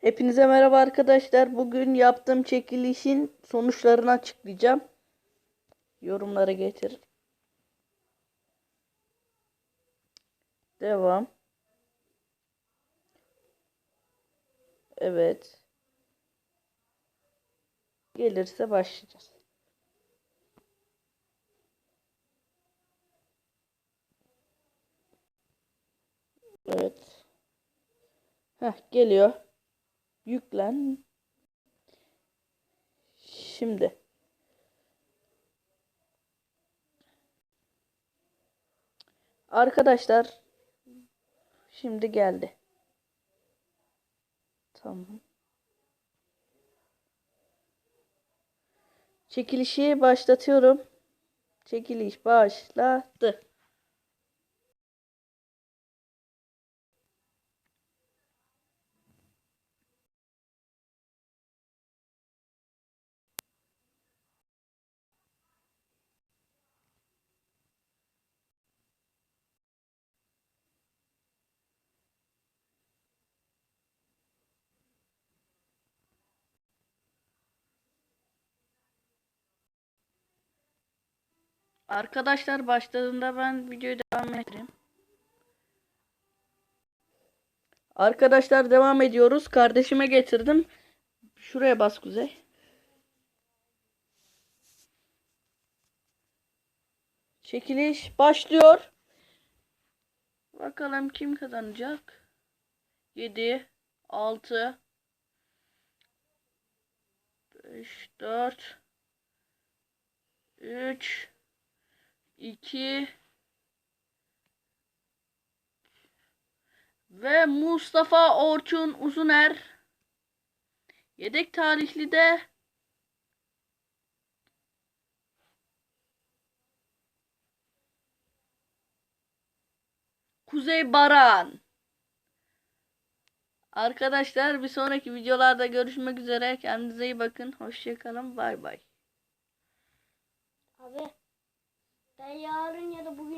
Hepinize merhaba arkadaşlar. Bugün yaptığım çekilişin sonuçlarını açıklayacağım. Yorumlara getir. Devam. Evet. Gelirse başlayacağız. Evet. Heh, geliyor. Yüklen. Şimdi. Arkadaşlar şimdi geldi. Tamam. Çekilişi başlatıyorum. Çekiliş başladı. Arkadaşlar başladığında ben videoyu devam ettireyim. Arkadaşlar devam ediyoruz. Kardeşime getirdim. Şuraya bas Kuzey. Çekiliş başlıyor. Bakalım kim kazanacak? 7 6 5 4 3 2 ve Mustafa Orçun Uzuner yedek tarihli de Kuzey Baran Arkadaşlar bir sonraki videolarda görüşmek üzere. Kendinize iyi bakın. Hoşçakalın. Bay bay. Abi ben yarın ya da bugün